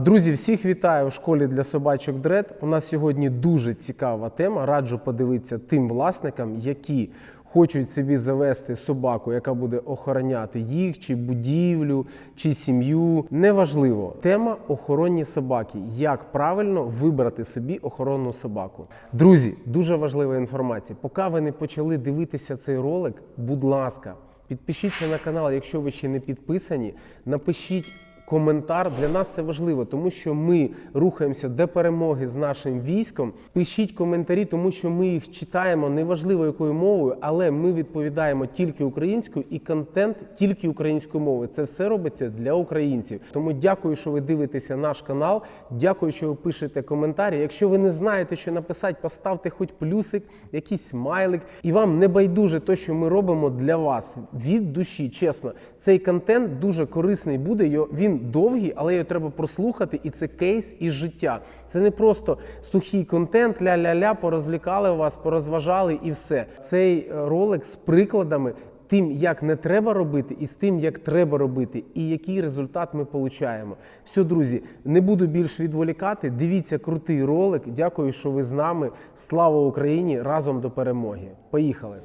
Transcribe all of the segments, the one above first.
Друзі, всіх вітаю в школі для собачок Дред. У нас сьогодні дуже цікава тема. Раджу подивитися тим власникам, які хочуть собі завести собаку, яка буде охороняти їх, чи будівлю, чи сім'ю. Неважливо. Тема охоронні собаки. Як правильно вибрати собі охоронну собаку. Друзі, дуже важлива інформація. Поки ви не почали дивитися цей ролик, будь ласка, підпишіться на канал, якщо ви ще не підписані. Напишіть коментар. Для нас це важливо, тому що ми рухаємося до перемоги з нашим військом. Пишіть коментарі, тому що ми їх читаємо неважливо якою мовою, але ми відповідаємо тільки українською і контент тільки українською мовою. Це все робиться для українців. Тому дякую, що ви дивитеся наш канал. Дякую, що ви пишете коментарі. Якщо ви не знаєте, що написати, поставте хоч плюсик, якийсь смайлик, і вам не байдуже те, що ми робимо для вас від душі. Чесно, цей контент дуже корисний буде. Його- Він довгий, але його треба прослухати, і це кейс із життя. Це не просто сухий контент, ля-ля-ля, порозвлікали вас, порозважали і все. Цей е, ролик з прикладами. Тим, як не треба робити, і з тим, як треба робити, і який результат ми получаємо. Все, друзі, не буду більш відволікати. Дивіться крутий ролик. Дякую, що ви з нами. Слава Україні! Разом до перемоги. Поїхали!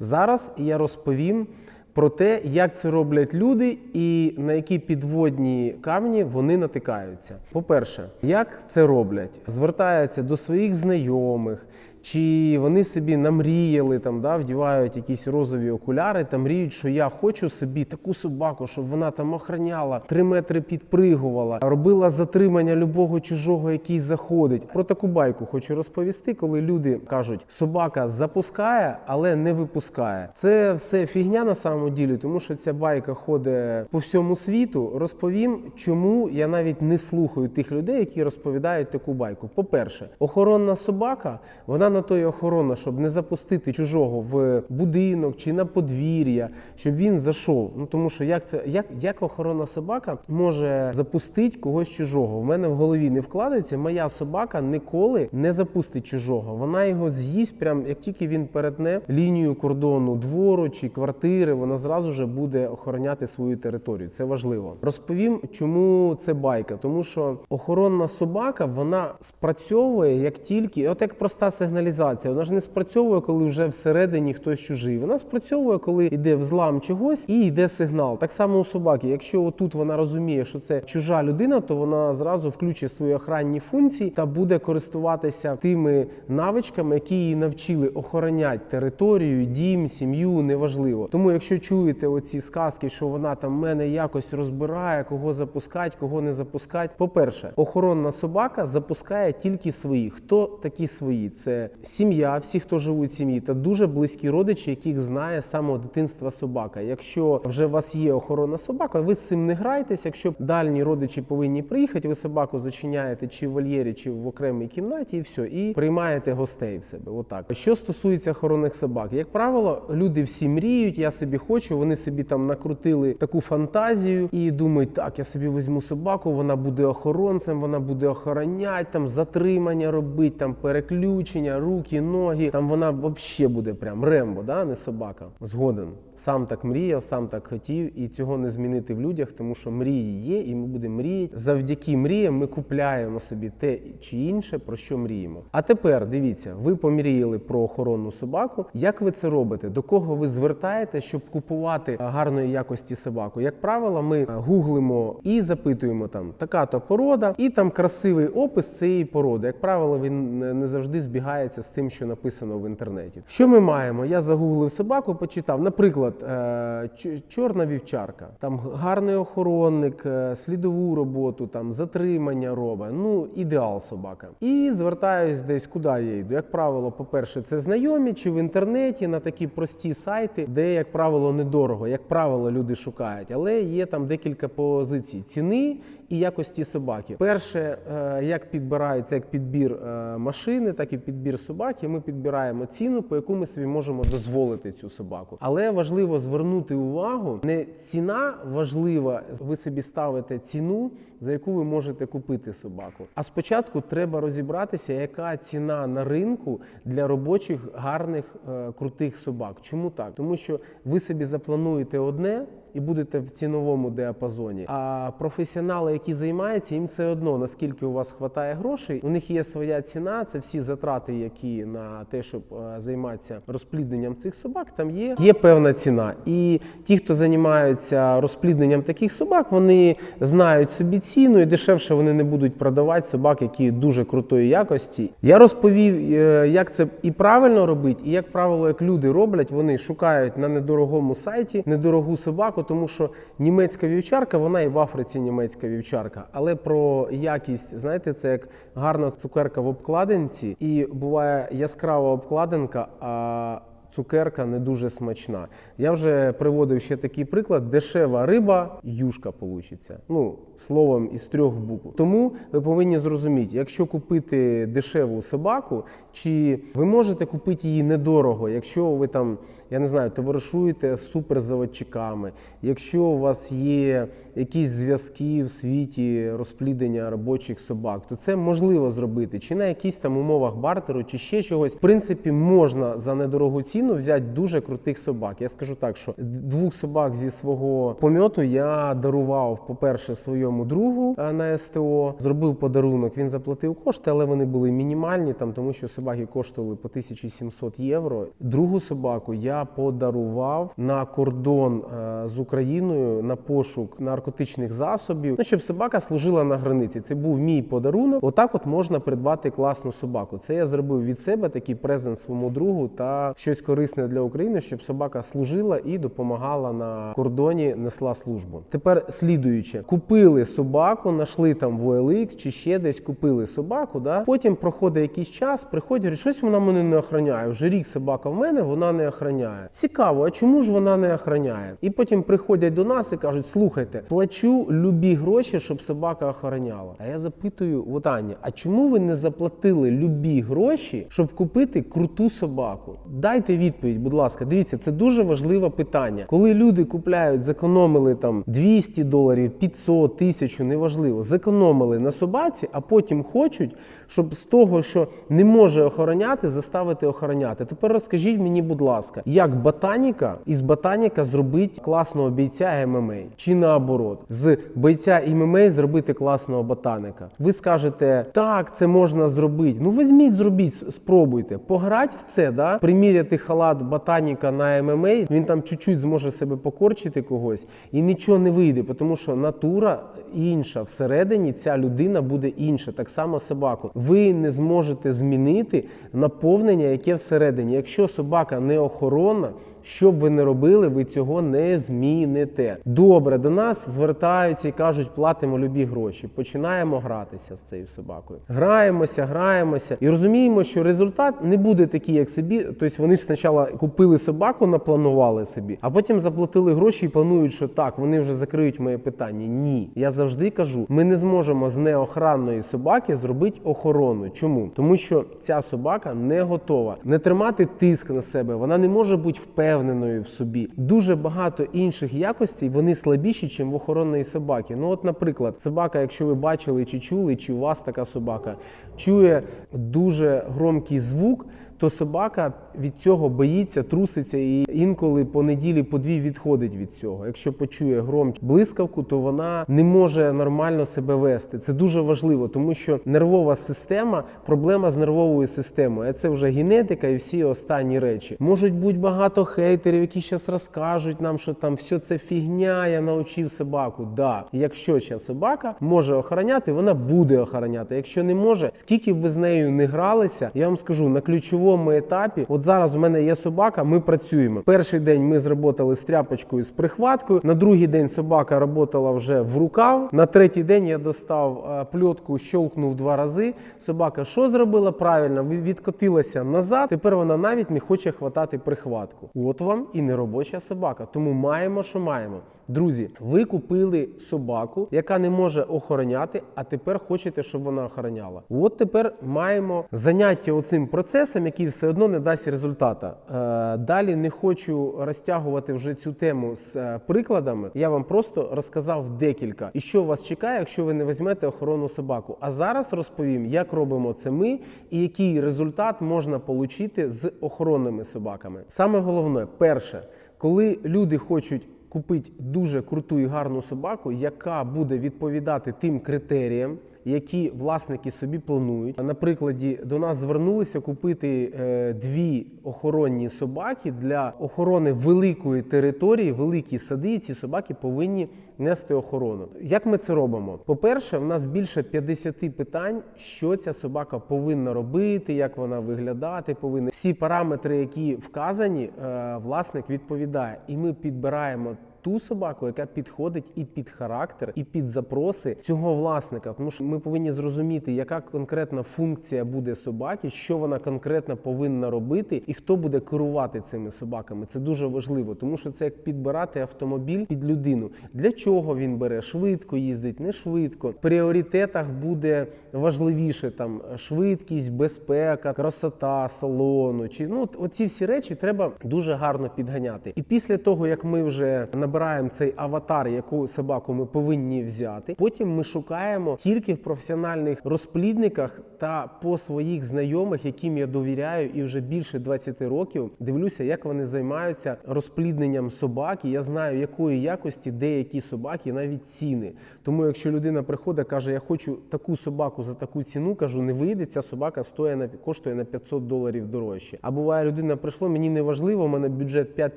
Зараз я розповім про те, як це роблять люди і на які підводні камні вони натикаються. По-перше, як це роблять? Звертаються до своїх знайомих, чи вони собі намріяли там, да, вдівають якісь розові окуляри та мріють, що я хочу собі таку собаку, щоб вона там охраняла, три метри підпригувала, робила затримання любого чужого, який заходить. Про таку байку хочу розповісти, коли люди кажуть, собака запускає, але не випускає. Це все фігня на самому ділі, тому що ця байка ходить по всьому світу. Розповім, чому я навіть не слухаю тих людей, які розповідають таку байку. По-перше, охоронна собака, вона на то й охорона, щоб не запустити чужого в будинок чи на подвір'я, щоб він зайшов. Ну тому що як це як, як охоронна собака може запустити когось чужого? В мене в голові не вкладається. Моя собака ніколи не запустить чужого. Вона його з'їсть, прям як тільки він перетне лінію кордону двору чи квартири, вона зразу же буде охороняти свою територію. Це важливо. Розповім, чому це байка, тому що охоронна собака вона спрацьовує як тільки, от як проста сигналізація. Вона ж не спрацьовує, коли вже всередині хтось чужий. Вона спрацьовує, коли йде взлам чогось і йде сигнал. Так само у собаки. Якщо отут вона розуміє, що це чужа людина, то вона зразу включить свої охранні функції та буде користуватися тими навичками, які її навчили охороняти територію, дім, сім'ю, неважливо. Тому, якщо чуєте оці сказки, що вона там мене якось розбирає, кого запускати, кого не запускати. По-перше, охоронна собака запускає тільки своїх. Хто такі свої? Це сім'я, всі, хто живуть в сім'ї, та дуже близькі родичі, яких знає з самого дитинства собака. Якщо вже у вас є охоронна собака, ви з цим не грайтесь. Якщо дальні родичі повинні приїхати, ви собаку зачиняєте чи в вольєрі, чи в окремій кімнаті, і все, і приймаєте гостей в себе. Отак. Що стосується охоронних собак, як правило, люди всі мріють, я собі хочу, вони собі там накрутили таку фантазію і думають, так, я собі візьму собаку, вона буде охоронцем, вона буде охороняти, там затримання робити, там переключення, руки, ноги. Там вона взагалі буде прям рембо, да? не собака. Згоден. Сам так мріяв, сам так хотів, і цього не змінити в людях, тому що мрії є, і ми будемо мріяти. Завдяки мріям ми купляємо собі те чи інше, про що мріємо. А тепер дивіться, ви помріяли про охоронну собаку. Як ви це робите? До кого ви звертаєте, щоб купувати гарної якості собаку? Як правило, ми е, гуглимо і запитуємо там така-то порода, і там красивий опис цієї породи. Як правило, він не не завжди збігається з тим, що написано в інтернеті. Що ми маємо? Я загуглив собаку, почитав. Наприклад, е, чорна вівчарка, там гарний охоронник, е, слідову роботу, там затримання робить. Ну, ідеал собака. І звертаюсь десь, куди я йду. Як правило, по-перше, це знайомі чи в інтернеті на такі прості сайти, де, як правило, недорого. Як правило, люди шукають, але є там декілька позицій ціни і якості собаки. Перше, е, як підбирається як підбір машини, так і підбір собаки. Ми підбираємо ціну, по яку ми собі можемо дозволити цю собаку. Але важливо звернути увагу, не ціна важлива, ви собі ставите ціну, за яку ви можете купити собаку. А спочатку треба розібратися, яка ціна на ринку для робочих гарних е, крутих собак. Чому так? Тому що ви собі заплануєте одне. І будете в ціновому діапазоні. А професіонали, які займаються, їм все одно наскільки у вас вистачає грошей. У них є своя ціна. Це всі затрати, які на те, щоб е, займатися розплідненням цих собак, там є. Є певна ціна. І ті, хто займаються розплідненням таких собак, вони знають собі ціну і дешевше вони не будуть продавати собак, які дуже крутої якості. Я розповів, е, як це і правильно робити, і як правило, як люди роблять, вони шукають на недорогому сайті недорогу собаку, тому що німецька вівчарка, вона і в Африці німецька вівчарка. Але про якість, знаєте, це як гарна цукерка в обкладинці, і буває яскрава обкладинка. а Цукерка не дуже смачна. Я вже приводив ще такий приклад: дешева риба, юшка получиться. Ну, словом із трьох букв. Тому ви повинні зрозуміти, якщо купити дешеву собаку, чи ви можете купити її недорого, якщо ви там, я не знаю, товаришуєте з суперзаводчиками, якщо у вас є якісь зв'язки в світі розплідення робочих собак, то це можливо зробити, чи на якісь там умовах бартеру, чи ще чогось. В принципі, можна за недорогу ціну взяти дуже крутих собак. Я скажу так, що двох собак зі свого помьоту я дарував, по-перше, своєму другу е, на СТО. Зробив подарунок. Він заплатив кошти, але вони були мінімальні, там тому що собаки коштували по 1700 євро. Другу собаку я подарував на кордон е, з Україною на пошук наркотичних засобів. Ну щоб собака служила на границі. Це був мій подарунок. Отак, от можна придбати класну собаку. Це я зробив від себе такий презент своєму другу та щось корисне для України, щоб собака служила і допомагала на кордоні, несла службу. Тепер слідуюче, купили собаку, знайшли там в OLX чи ще десь купили собаку. Да? Потім проходить якийсь час, приходять, щось вона мене не охороняє. Вже рік собака в мене, вона не охороняє. Цікаво, а чому ж вона не охороняє? І потім приходять до нас і кажуть: слухайте, плачу любі гроші, щоб собака охороняла. А я запитую, от Аня, а чому ви не заплатили любі гроші, щоб купити круту собаку? Дайте відповідь, будь ласка. Дивіться, це дуже важливе питання. Коли люди купляють, зекономили там 200 доларів, 500, тисячу, неважливо, зекономили на собаці, а потім хочуть, щоб з того, що не може охороняти, заставити охороняти. Тепер розкажіть мені, будь ласка, як ботаніка із ботаніка зробити класного бійця ММА? Чи наоборот, з бойця ММА зробити класного ботаника? Ви скажете, так, це можна зробити. Ну візьміть, зробіть, спробуйте. Пограть в це, да? приміряти халат ботаніка на ММА, він там чуть-чуть зможе себе покорчити когось, і нічого не вийде, тому що натура інша. Всередині ця людина буде інша. Так само собаку. Ви не зможете змінити наповнення, яке всередині. Якщо собака не охоронна, що б ви не робили, ви цього не зміните. Добре, до нас звертаються і кажуть, платимо любі гроші. Починаємо гратися з цією собакою. Граємося, граємося і розуміємо, що результат не буде такий, як собі. Тобто вони спочатку купили собаку, напланували собі, а потім заплатили гроші і планують, що так, вони вже закриють моє питання. Ні, я завжди кажу, ми не зможемо з неохранної собаки зробити охорону. Чому? Тому що ця собака не готова не тримати тиск на себе, вона не може бути впевненою в собі. Дуже багато інших якостей вони слабіші, ніж в охоронної собаки. Ну, от, наприклад, собака, якщо ви бачили чи чули, чи у вас така собака чує дуже громкий звук. То собака від цього боїться, труситься і інколи по неділі по дві відходить від цього. Якщо почує гром блискавку, то вона не може нормально себе вести. Це дуже важливо, тому що нервова система проблема з нервовою системою. Це вже генетика і всі останні речі. Можуть бути багато хейтерів, які зараз розкажуть нам, що там все це фігня, я навчив собаку. Да, якщо ця собака може охороняти, вона буде охороняти. Якщо не може, скільки б ви з нею не гралися, я вам скажу на ключовому етапі. От зараз у мене є собака, ми працюємо. Перший день ми зработали з тряпочкою з прихваткою. На другий день собака працювала вже в рукав. На третій день я достав е, пльотку, щолкнув два рази. Собака що зробила правильно? Відкотилася назад. Тепер вона навіть не хоче хватати прихватку. От вам і не робоча собака. Тому маємо, що маємо. Друзі, ви купили собаку, яка не може охороняти, а тепер хочете, щоб вона охороняла. От тепер маємо заняття оцим процесом, який все одно не дасть результата. Е, далі не хочу розтягувати вже цю тему з е, прикладами. Я вам просто розказав декілька. І що вас чекає, якщо ви не візьмете охоронну собаку. А зараз розповім, як робимо це ми і який результат можна отримати з охоронними собаками. Саме головне, перше. Коли люди хочуть купити дуже круту і гарну собаку, яка буде відповідати тим критеріям, які власники собі планують. На прикладі до нас звернулися купити е, дві охоронні собаки для охорони великої території, великі сади. І ці собаки повинні нести охорону. Як ми це робимо? По-перше, в нас більше 50 питань, що ця собака повинна робити, як вона виглядати повинна. Всі параметри, які вказані, е, власник відповідає, і ми підбираємо ту собаку, яка підходить і під характер, і під запроси цього власника. Тому що ми повинні зрозуміти, яка конкретна функція буде собаки, що вона конкретно повинна робити, і хто буде керувати цими собаками. Це дуже важливо, тому що це як підбирати автомобіль під людину. Для чого він бере? Швидко їздить, не швидко. В пріоритетах буде важливіше там швидкість, безпека, красота салону. Чи ну оці всі речі треба дуже гарно підганяти. І після того, як ми вже набираємо цей аватар, яку собаку ми повинні взяти, потім ми шукаємо тільки в професіональних розплідниках та по своїх знайомих, яким я довіряю, і вже більше 20 років дивлюся, як вони займаються розплідненням собаки. Я знаю, якої якості деякі собаки, навіть ціни. Тому, якщо людина приходить, каже, я хочу таку собаку за таку ціну, кажу, не вийде, ця собака стоїть на коштує на 500 доларів дорожче. А буває, людина прийшла, мені не важливо, у мене бюджет 5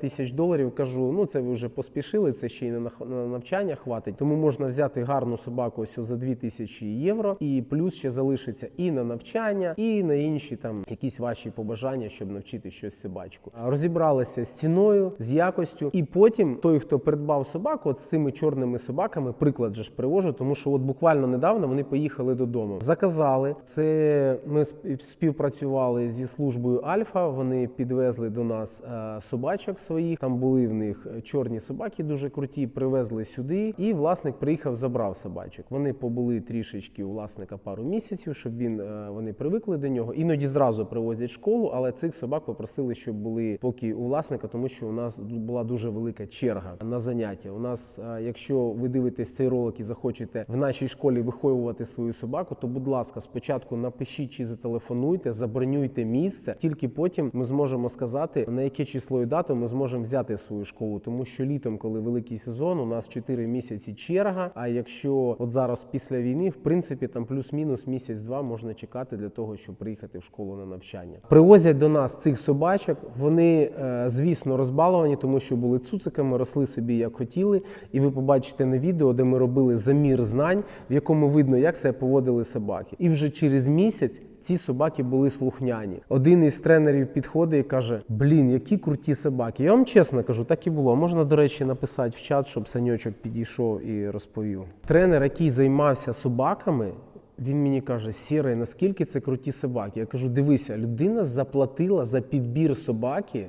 тисяч доларів. Кажу, ну це ви вже поспішили, це ще й на навчання хватить. Тому можна взяти гарну собаку ось за 2 тисячі євро, і плюс ще залишиться і на навчання, і на інші там якісь ваші побажання, щоб навчити щось собачку. Розібралися з ціною, з якостю, і потім той, хто придбав собаку, от з цими чорними собаками, приклад же ж привожу, тому що от буквально недавно вони поїхали додому. Заказали це. Ми сп- співпрацювали зі службою Альфа. Вони підвезли до нас е, собачок своїх. Там були в них чорні собаки, дуже круті. Привезли сюди, і власник приїхав, забрав собачок. Вони побули трішечки у власника пару місяців, щоб він е, вони привикли до нього. Іноді зразу привозять школу, але цих собак попросили, щоб були поки у власника, тому що у нас була дуже велика черга на заняття. У нас, е, якщо ви дивитесь цей ролик і захочете в нашій школі виховувати свою собаку, то будь ласка, спочатку напишіть чи зателефонуйте, забронюйте місце. Тільки потім ми зможемо сказати на яке число і дату ми зможемо взяти свою школу, тому що літом, коли великий сезон, у нас 4 місяці черга. А якщо от зараз після війни, в принципі, там плюс-мінус місяць-два можна чекати для того, щоб приїхати в школу на навчання. Привозять до нас цих собачок. Вони, е, звісно, розбаловані, тому що були цуциками, росли собі як хотіли. І ви побачите на відео, де ми робили замір знань, в якому видно, як себе поводили собаки. І вже через місяць. Ці собаки були слухняні. Один із тренерів підходить і каже: Блін, які круті собаки. Я вам чесно кажу, так і було. Можна, до речі, написати в чат, щоб саньочок підійшов і розповів. Тренер, який займався собаками, він мені каже: Сірий, наскільки це круті собаки? Я кажу: дивися, людина заплатила за підбір собаки.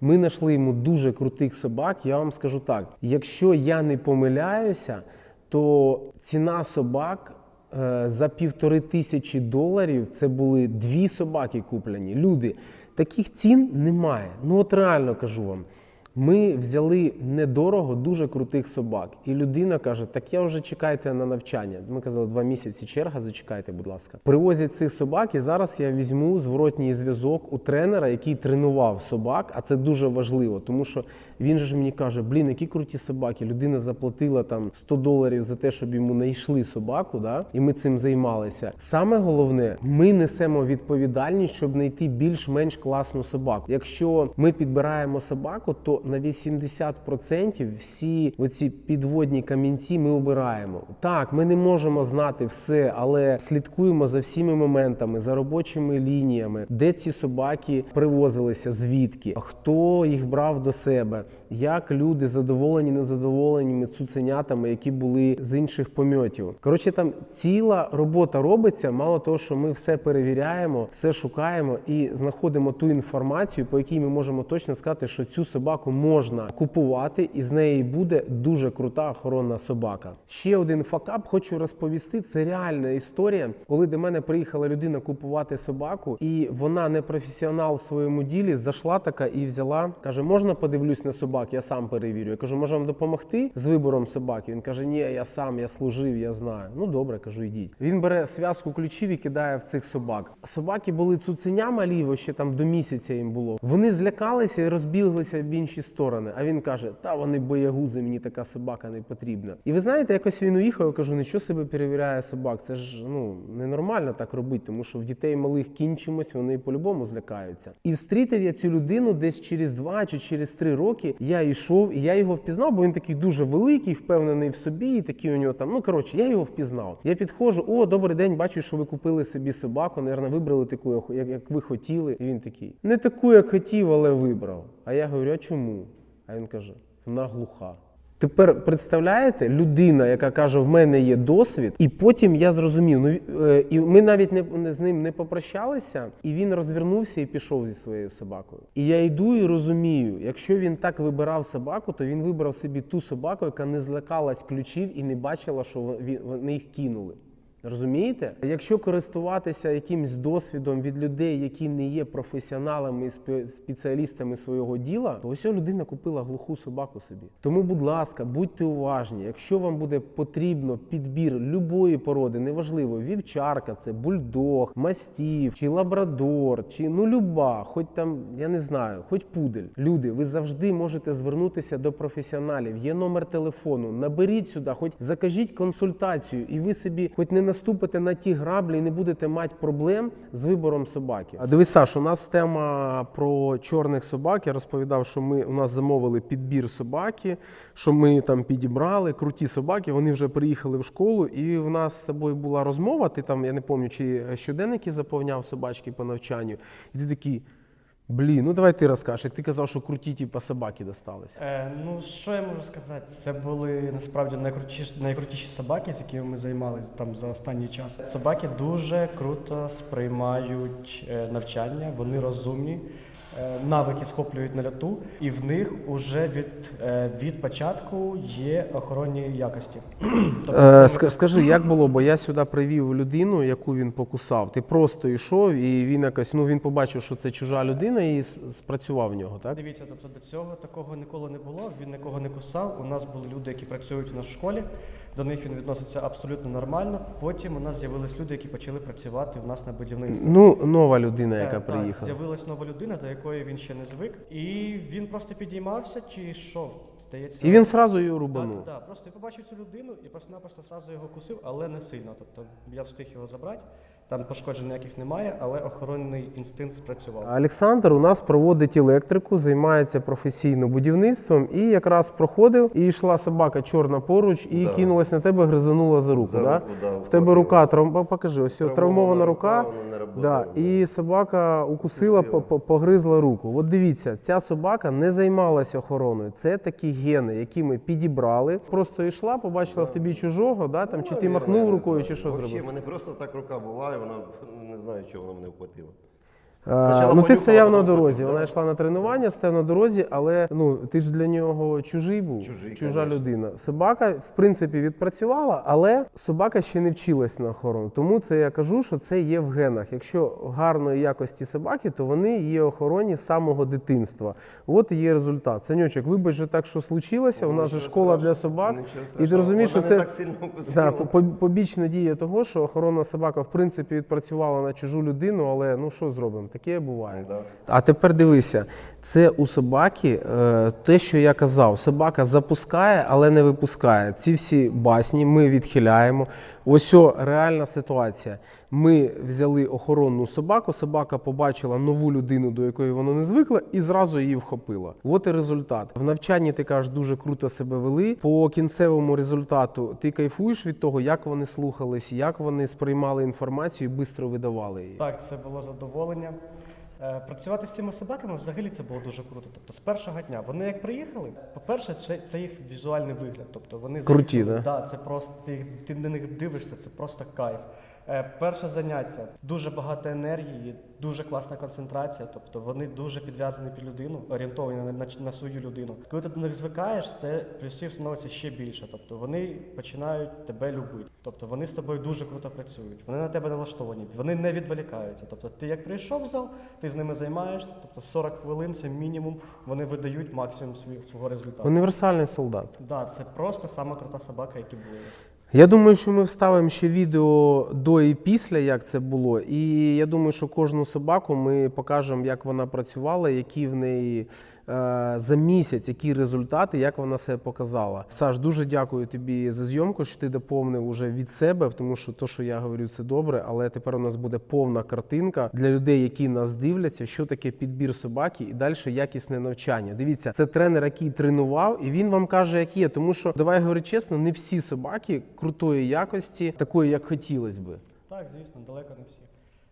Ми знайшли йому дуже крутих собак. Я вам скажу так: якщо я не помиляюся, то ціна собак. Е, За півтори тисячі доларів це були дві собаки куплені. Люди, таких цін немає. Ну от реально кажу вам. Ми взяли недорого дуже крутих собак. І людина каже: Так я вже чекайте на навчання. Ми казали, два місяці черга, зачекайте, будь ласка. Привозять цих собак, і зараз я візьму зворотній зв'язок у тренера, який тренував собак. А це дуже важливо, тому що він же ж мені каже: Блін, які круті собаки. Людина заплатила там 100 доларів за те, щоб йому знайшли собаку. Да? І ми цим займалися. Саме головне, ми несемо відповідальність, щоб знайти більш-менш класну собаку. Якщо ми підбираємо собаку, то на 80% всі оці підводні камінці ми обираємо. Так, ми не можемо знати все, але слідкуємо за всіми моментами, за робочими лініями, де ці собаки привозилися, звідки, хто їх брав до себе, як люди задоволені, незадоволеними цуценятами, які були з інших польотів. Коротше, там ціла робота робиться. Мало того, що ми все перевіряємо, все шукаємо і знаходимо ту інформацію, по якій ми можемо точно сказати, що цю собаку можна купувати, і з неї буде дуже крута охоронна собака. Ще один факап хочу розповісти. Це реальна історія, коли до мене приїхала людина купувати собаку, і вона не професіонал в своєму ділі, зайшла така і взяла. каже: можна подивлюсь на собак, я сам перевірю. Я кажу, може вам допомогти з вибором собаки? Він каже, ні, я сам, я служив, я знаю. Ну добре, кажу, йдіть. Він бере зв'язку ключів і кидає в цих собак. Собаки були цуценя малі, ще там до місяця їм було. Вони злякалися і розбіглися в інші сторони. А він каже: Та вони боягузи, мені така собака не потрібна. І ви знаєте, якось він уїхав. Я кажу, нічого себе перевіряє собак. Це ж ну ненормально так робити, тому що в дітей малих кінчимось, вони по-любому злякаються. І встрітив я цю людину десь через два чи через три роки. Я йшов, і я його впізнав, бо він такий дуже великий, впевнений в собі, і такий у нього там. Ну коротше, я його впізнав. Я підходжу, о, добрий день, бачу, що ви купили собі собаку. Наверно, вибрали таку, як, як ви хотіли. І він такий, не таку, як хотів, але вибрав. А я говорю, а чому? А він каже: вона глуха. Тепер представляєте, людина, яка каже, в мене є досвід, і потім я зрозумів. Ну е, і ми навіть не, не з ним не попрощалися, і він розвернувся і пішов зі своєю собакою. І я йду і розумію, якщо він так вибирав собаку, то він вибрав собі ту собаку, яка не злякалась ключів і не бачила, що вон- вони їх кинули. Розумієте? Якщо користуватися якимсь досвідом від людей, які не є професіоналами і спеціалістами свого діла, то ось людина купила глуху собаку собі. Тому, будь ласка, будьте уважні. Якщо вам буде потрібно підбір любої породи, неважливо, вівчарка, це бульдог, мастів, чи лабрадор, чи ну люба, хоч там, я не знаю, хоч пудель. Люди, ви завжди можете звернутися до професіоналів. Є номер телефону. Наберіть сюди, хоч закажіть консультацію, і ви собі, хоч не наступите на ті граблі і не будете мати проблем з вибором собаки. А дивись, Саш, у нас тема про чорних собак. Я розповідав, що ми у нас замовили підбір собаки, що ми там підібрали круті собаки. Вони вже приїхали в школу, і в нас з тобою була розмова. Ти там, я не пам'ятаю, чи щоденники заповняв собачки по навчанню, і ти такий. Блін, ну давай ти розкажеш. Як Ти казав, що круті, типа собаки достались. Е, ну, що я можу сказати? Це були насправді найкрутіші, найкрутіші собаки, з якими ми займалися там за останній час. Собаки дуже круто сприймають е, навчання, вони розумні, навики схоплюють на льоту, і в них уже від, е, від початку є охоронні якості. Тобто Е, це скажи, як було, бо я сюди привів людину, яку він покусав. Ти просто йшов, і він якось, ну він побачив, що це чужа людина, і спрацював в нього, так? Дивіться, тобто до цього такого ніколи не було. Він нікого не кусав. У нас були люди, які працюють у нас в школі. До них він відноситься абсолютно нормально. Потім у нас з'явились люди, які почали працювати у нас на будівництві. Ну, нова людина, яка так, приїхала. з'явилась нова людина, до якої він ще не звик, і він просто підіймався чи йшов. Здається, І він сразу її рубанув. так, так. Просто я побачив цю людину і просто-напросто зразу його кусив, але не сильно. Тобто я встиг його забрати. Там пошкоджень ніяких немає, але охоронний інстинкт спрацював. Олександр у нас проводить електрику, займається професійно будівництвом і якраз проходив, і йшла собака чорна поруч, і Да. кинулась на тебе, да? за руку. За да? руку, да, В тебе рука травм... покажи, ось травмована, Травмована рука. рука, вона не да. І собака укусила, Укусила. по- по- погризла руку. От дивіться, ця собака не займалася охороною. Це такі гени, які ми підібрали. Просто йшла, побачила в тобі чужого, да? там, чи ти махнув рукою, чи що Вообще, зробив. мене просто так рука була, вона не знаю, чого вона мене вхватила. Спочатку ну ти стояв на дорозі. Вона йшла на тренування, стояв на дорозі, але ну ти ж для нього чужий був, Чужий, чужа конечно. людина. Собака, в принципі, відпрацювала, але собака ще не вчилась на охорону. Тому це я кажу, що це є в генах. Якщо гарної якості собаки, то вони є охоронні з самого дитинства. От і є результат. Санючок, вибач, же так, що случилося. У нас же школа для собак. І ти розумієш, що це так сильно укусила. Да, побічна дія того, що охоронна собака в принципі відпрацювала на чужу людину, але ну що зробимо? Таке буває. Да. А тепер дивися, це у собаки е, те, що я казав. Собака запускає, але не випускає. Ці всі басні ми відхиляємо. Ось о, реальна ситуація. Ми взяли охоронну собаку, собака побачила нову людину, до якої вона не звикла, і зразу її вхопила. От і результат. В навчанні ти кажеш, дуже круто себе вели. По кінцевому результату ти кайфуєш від того, як вони слухались, як вони сприймали інформацію і швидко видавали її. Так, це було задоволення. Е, Працювати з цими собаками взагалі це було дуже круто. Тобто з першого дня вони як приїхали, по-перше, це, це їх візуальний вигляд. Тобто вони Круті, да? Да, це просто ти, ти на них дивишся, це просто кайф. Е, Перше заняття дуже багато енергії, дуже класна концентрація. Тобто вони дуже підв'язані під людину, орієнтовані на, на, на свою людину. Коли ти до них звикаєш, це плюсів становиться ще більше. Тобто вони починають тебе любити. Тобто вони з тобою дуже круто працюють. Вони на тебе налаштовані, вони не відволікаються. Тобто, ти як прийшов в зал, ти з ними займаєшся. Тобто 40 хвилин це мінімум. Вони видають максимум свого, результату. Універсальний солдат. Да, це просто сама крута собака, які були. Я думаю, що ми вставимо ще відео до і після, як це було. І я думаю, що кожну собаку ми покажемо, як вона працювала, які в неї за місяць, які результати, як вона себе показала. Саш, дуже дякую тобі за зйомку, що ти доповнив уже від себе, тому що то, що я говорю, це добре, але тепер у нас буде повна картинка для людей, які нас дивляться, що таке підбір собаки і далі якісне навчання. Дивіться, це тренер, який тренував, і він вам каже, як є. Тому що давай говорити чесно, не всі собаки крутої якості, такої, як хотілося би. Так, звісно, далеко не всі.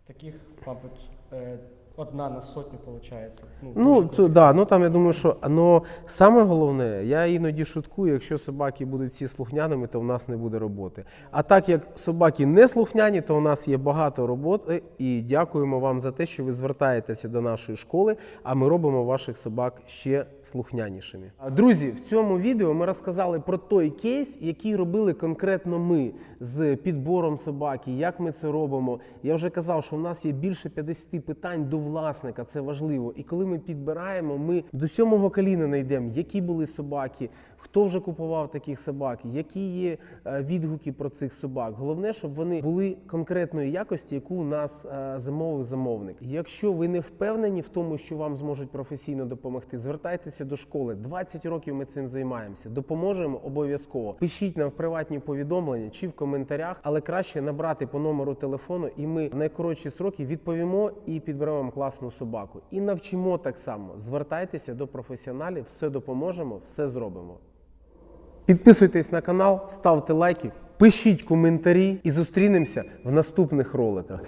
Таких, мабуть, е, одна на сотню виходить. Ну, це, да, ну там я думаю, що но саме головне, я іноді шуткую, якщо собаки будуть всі слухняними, то в нас не буде роботи. А так як собаки не слухняні, то у нас є багато роботи. І дякуємо вам за те, що ви звертаєтеся до нашої школи, а ми робимо ваших собак ще слухнянішими. Друзі, в цьому відео ми розказали про той кейс, який робили конкретно ми з підбором собаки, як ми це робимо. Я вже казав, що у нас є більше 50 питань до власника, це важливо. І коли ми підбираємо, ми до сьомого коліна знайдемо, які були собаки, хто вже купував таких собак, які є е, відгуки про цих собак. Головне, щоб вони були конкретної якості, яку у нас е, замовив замовник. Якщо ви не впевнені в тому, що вам зможуть професійно допомогти, звертайтеся до школи. 20 років ми цим займаємося. Допоможемо обов'язково. Пишіть нам в приватні повідомлення чи в коментарях, але краще набрати по номеру телефону, і ми в найкоротші сроки відповімо і підберемо класну собаку. І навчимо так само. Звертайтеся до професіоналів, все допоможемо, все зробимо. Підписуйтесь на канал, ставте лайки, пишіть коментарі і зустрінемося в наступних роликах.